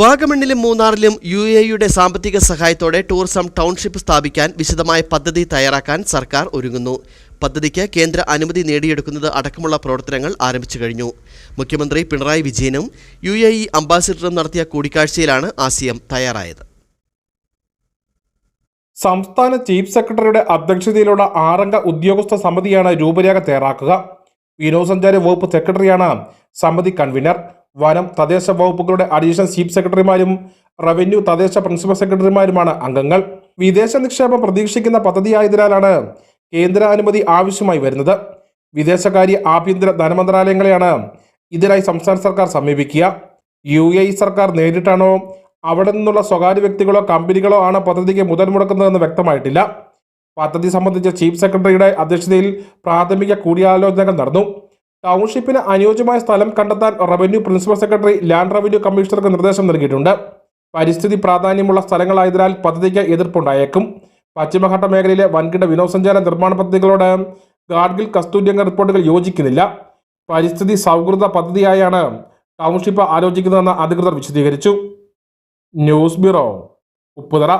വാഗമണ്ണിലും മൂന്നാറിലും U എയുടെ സാമ്പത്തിക സഹായത്തോടെ ടൂറിസം ടൗൺഷിപ്പ് സ്ഥാപിക്കാൻ വിശദമായ പദ്ധതി തയ്യാറാക്കാൻ സർക്കാർ ഒരുങ്ങുന്നു. പദ്ധതിക്ക് കേന്ദ്ര അനുമതി നേടിയെടുക്കുന്നത് അടക്കമുള്ള പ്രവർത്തനങ്ങൾ ആരംഭിച്ചു കഴിഞ്ഞു. മുഖ്യമന്ത്രി പിണറായി വിജയനും യു എ ഇ അംബാസിഡറും നടത്തിയ കൂടിക്കാഴ്ചയിലാണ് ആശയം തയ്യാറായത്. സംസ്ഥാന ചീഫ് സെക്രട്ടറിയുടെ അധ്യക്ഷതയിലുള്ള ആറംഗ ഉദ്യോഗസ്ഥ സമിതിയാണ് രൂപരേഖ തയ്യാറാക്കുക. വിനോദസഞ്ചാര വകുപ്പ് സെക്രട്ടറിയാണ് സമിതി കൺവീനർ. വനം തദ്ദേശ വകുപ്പുകളുടെ അഡീഷണൽ ചീഫ് സെക്രട്ടറിമാരും റവന്യൂ തദ്ദേശ പ്രിൻസിപ്പൽ സെക്രട്ടറിമാരുമാണ് അംഗങ്ങൾ. വിദേശ നിക്ഷേപം പ്രതീക്ഷിക്കുന്ന പദ്ധതിയായതിനാലാണ് കേന്ദ്ര അനുമതി ആവശ്യമായി വരുന്നത്. വിദേശകാര്യ ആഭ്യന്തര ധനമന്ത്രാലയങ്ങളെയാണ് ഇതിനായി സംസ്ഥാന സർക്കാർ സമീപിക്കുക. യു എ സർക്കാർ നേരിട്ടാണോ അവിടെ നിന്നുള്ള സ്വകാര്യ വ്യക്തികളോ കമ്പനികളോ ആണ് പദ്ധതിക്ക് മുതൽ മുടക്കുന്നതെന്ന് വ്യക്തമായിട്ടില്ല. പദ്ധതി സംബന്ധിച്ച് ചീഫ് സെക്രട്ടറിയുടെ അധ്യക്ഷതയിൽ പ്രാഥമിക കൂടിയാലോചനകൾ നടന്നു. ടൗൺഷിപ്പിന് അനുയോജ്യമായ സ്ഥലം കണ്ടെത്താൻ revenue principal secretary land revenue കമ്മീഷണർക്ക് നിർദ്ദേശം നൽകിയിട്ടുണ്ട്. പരിസ്ഥിതി പ്രാധാന്യമുള്ള സ്ഥലങ്ങളായതിനാൽ പദ്ധതിക്ക് എതിർപ്പുണ്ടായേക്കും. പശ്ചിമഘട്ട മേഖലയിലെ വൻകിട വിനോദസഞ്ചാര നിർമ്മാണ പദ്ധതികളോട് ഗാഡ്ഗിൽ കസ്തൂരിയംഗ റിപ്പോർട്ടുകൾ യോജിക്കുന്നില്ല. പരിസ്ഥിതി സൗഹൃദ പദ്ധതിയായാണ് ടൗൺഷിപ്പ് ആലോചിക്കുന്നതെന്ന് അധികൃതർ വിശദീകരിച്ചു. News bureau Upputhara.